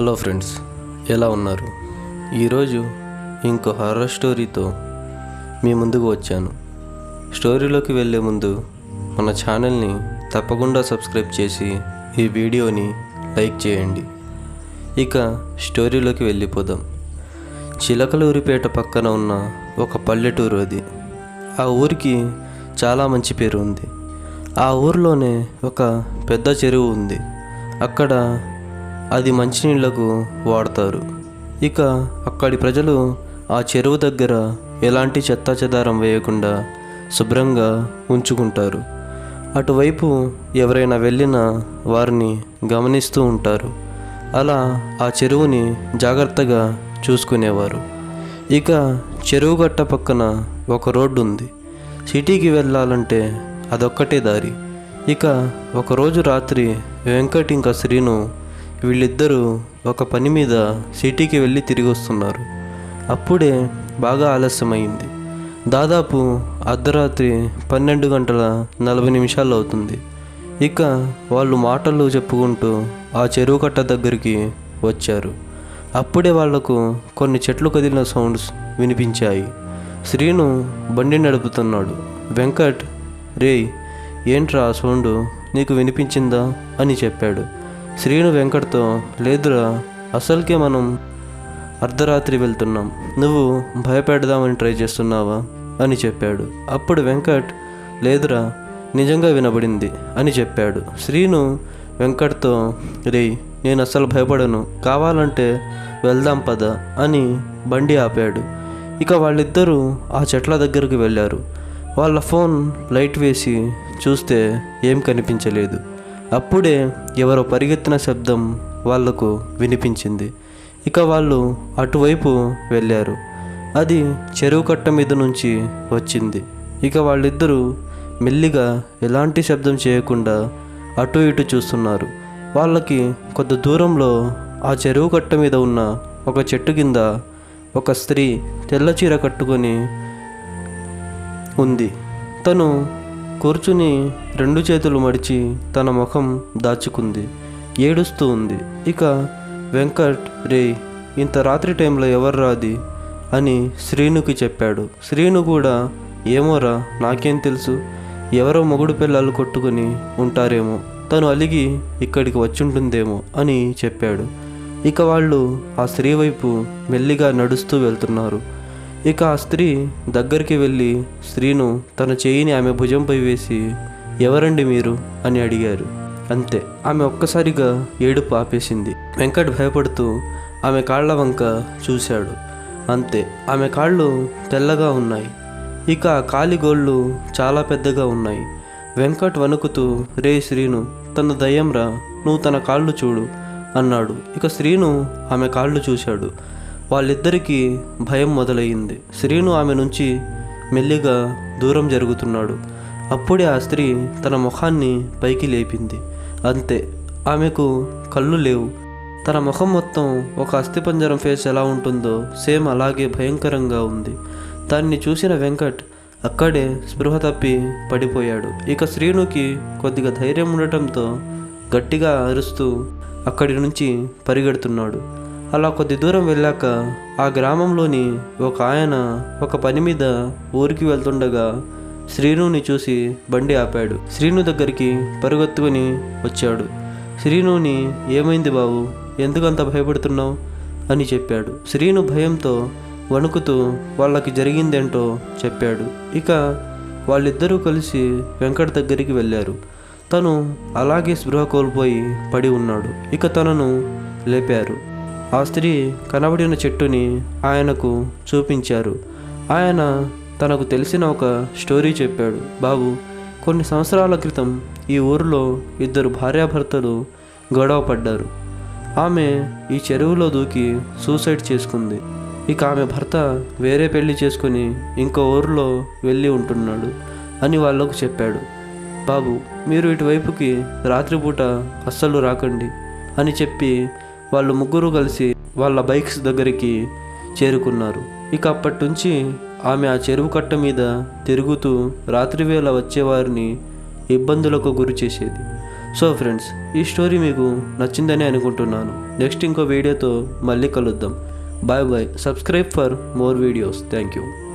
Hello friends ఎలా ఉన్నారు? ఈరోజు ఇంకో హర్రర్ స్టోరీతో మీ ముందుకు వచ్చాను. స్టోరీలోకి వెళ్ళే ముందు మన ఛానల్ని తప్పకుండా సబ్స్క్రైబ్ చేసి ఈ వీడియోని లైక్ చేయండి. ఇక స్టోరీలోకి వెళ్ళిపోదాం. చిలకలూరిపేట పక్కన ఉన్న ఒక పల్లెటూరు అది. ఆ ఊరికి చాలా మంచి పేరు ఉంది. ఆ ఊరిలోనే ఒక పెద్ద చెరువు ఉంది. అక్కడ అది మంచినీళ్ళకు వాడతారు. ఇక అక్కడి ప్రజలు ఆ చెరువు దగ్గర ఎలాంటి చెత్తా చెదారం వేయకుండా శుభ్రంగా ఉంచుకుంటారు. అటువైపు ఎవరైనా వెళ్ళినా వారిని గమనిస్తూ ఉంటారు. అలా ఆ చెరువుని జాగ్రత్తగా చూసుకునేవారు. ఇక చెరువు గట్ట పక్కన ఒక రోడ్డు ఉంది సిటీకి వెళ్ళాలంటే అదొక్కటే దారి. ఇక ఒకరోజు రాత్రి వెంకట్ ఇంకా శ్రీను వీళ్ళిద్దరూ ఒక పని మీద సిటీకి వెళ్ళి తిరిగి వస్తున్నారు. అప్పుడే బాగా ఆలస్యమైంది. దాదాపు అర్ధరాత్రి పన్నెండు గంటల నలభై నిమిషాలు అవుతుంది. ఇక వాళ్ళు మాటలు చెప్పుకుంటూ ఆ చెరువు కట్ట దగ్గరికి వచ్చారు. అప్పుడే వాళ్ళకు కొన్ని చెట్లు కదిలిన సౌండ్స్ వినిపించాయి. శ్రీను బండి నడుపుతున్నాడు. వెంకట్ రేయ్ ఏంట్రా ఆ సౌండ్? నీకు వినిపించిందా? అని చెప్పాడు. శ్రీను వెంకట్తో లేదురా అసలుకే మనం అర్ధరాత్రి వెళ్తున్నాం. నువ్వు భయపెడదామని ట్రై చేస్తున్నావా? అని చెప్పాడు. అప్పుడు వెంకట్ లేదురా నిజంగా వినబడింది అని చెప్పాడు. శ్రీను వెంకట్తో రే నేను అస్సలు భయపడను. కావాలంటే వెళ్దాం పద అని బండి ఆపాడు. ఇక వాళ్ళిద్దరూ ఆ చెట్ల దగ్గరికి వెళ్ళారు. వాళ్ళ ఫోన్ లైట్ వేసి చూస్తే ఏం కనిపించలేదు. అప్పుడే ఎవరో పరిగెత్తిన శబ్దం వాళ్ళకు వినిపించింది. ఇక వాళ్ళు అటువైపు వెళ్ళారు. అది చెరువు కట్ట మీద నుంచి వచ్చింది. ఇక వాళ్ళిద్దరూ మెల్లిగా ఎలాంటి శబ్దం చేయకుండా అటు ఇటు చూస్తున్నారు. వాళ్ళకి కొద్ది దూరంలో ఆ చెరువు కట్ట మీద ఉన్న ఒక చెట్టు కింద ఒక స్త్రీ తెల్ల చీర కట్టుకొని ఉంది. తను కూర్చుని రెండు చేతులు మడిచి తన ముఖం దాచుకుంది. ఏడుస్తూ ఉంది. ఇక వెంకట్ రే ఇంత రాత్రి టైంలో ఎవరు రాది? అని శ్రీనుకి చెప్పాడు. శ్రీను కూడా ఏమోరా నాకేం తెలుసు? ఎవరో మొగుడు పిల్లలు కొట్టుకుని ఉంటారేమో. తను అలిగి ఇక్కడికి వచ్చుంటుందేమో అని చెప్పాడు. ఇక వాళ్ళు ఆ స్త్రీ వైపు మెల్లిగా నడుస్తూ వెళ్తున్నారు. ఇక ఆ స్త్రీ దగ్గరికి వెళ్ళి స్త్రీను తన చేయిని ఆమె భుజంపై వేసి ఎవరండి మీరు? అని అడిగారు. అంతే. ఆమె ఒక్కసారిగా ఏడుపు ఆపేసింది. వెంకట్ భయపడుతూ ఆమె కాళ్ళ వంక చూశాడు. అంతే. ఆమె కాళ్ళు తెల్లగా ఉన్నాయి. ఇక ఆ కాలిగోళ్ళు చాలా పెద్దగా ఉన్నాయి. వెంకట్ వణుకుతూ రే శ్రీను తన దయ్యంరా నువ్వు తన కాళ్ళు చూడు అన్నాడు. ఇక శ్రీను ఆమె కాళ్ళు చూశాడు. వాళ్ళిద్దరికీ భయం మొదలయ్యింది. శ్రీను ఆమె నుంచి మెల్లిగా దూరం జరుగుతున్నాడు. అప్పుడే ఆ స్త్రీ తన ముఖాన్ని పైకి లేపింది. అంతే ఆమెకు కళ్ళు లేవు. తన ముఖం మొత్తం ఒక అస్థిపంజరం ఫేస్ ఎలా ఉంటుందో సేమ్ అలాగే భయంకరంగా ఉంది. దాన్ని చూసిన వెంకట్ అక్కడే స్పృహ తప్పి పడిపోయాడు. ఇక శ్రీనుకి కొద్దిగా ధైర్యం ఉండటంతో గట్టిగా అరుస్తూ అక్కడి నుంచి పరిగెడుతున్నాడు. అలా కొద్ది దూరం వెళ్ళాక ఆ గ్రామంలోని ఒక ఆయన ఒక పని మీద ఊరికి వెళ్తుండగా శ్రీనుని చూసి బండి ఆపాడు. శ్రీను దగ్గరికి పరుగెత్తుకుని వచ్చాడు. శ్రీనుని ఏమైంది బాబు? ఎందుకంత భయపడుతున్నావు? అని చెప్పాడు. శ్రీను భయంతో వణుకుతూ వాళ్ళకి జరిగిందేంటో చెప్పాడు. ఇక వాళ్ళిద్దరూ కలిసి వెంకట దగ్గరికి వెళ్ళారు. తను అలాగే స్పృహ కోల్పోయి పడి ఉన్నాడు. ఇక తనను లేపారు. ఆ స్త్రీ కనబడిన చెట్టుని ఆయనకు చూపించారు. ఆయన తనకు తెలిసిన ఒక స్టోరీ చెప్పాడు. బాబు కొన్ని సంవత్సరాల క్రితం ఈ ఊరిలో ఇద్దరు భార్యాభర్తలు గొడవ పడ్డారు. ఆమె ఈ చెరువులో దూకి సూసైడ్ చేసుకుంది. ఇక ఆమె భర్త వేరే పెళ్ళి చేసుకుని ఇంకో ఊరిలో వెళ్ళి ఉంటున్నాడు అని వాళ్ళకు చెప్పాడు. బాబు మీరు ఇటువైపుకి రాత్రిపూట అస్సలు రాకండి అని చెప్పి వాళ్ళు ముగ్గురు కలిసి వాళ్ళ బైక్స్ దగ్గరికి చేరుకున్నారు. ఇక అప్పటి నుంచి ఆమె ఆ చెరువు కట్ట మీద తిరుగుతూ రాత్రివేళ వచ్చేవారిని ఇబ్బందులకు గురి చేసేది. సో ఫ్రెండ్స్ ఈ స్టోరీ మీకు నచ్చిందని అనుకుంటున్నాను. నెక్స్ట్ ఇంకో వీడియోతో మళ్ళీ కలుద్దాం. Bye bye. Subscribe for more videos. Thank you.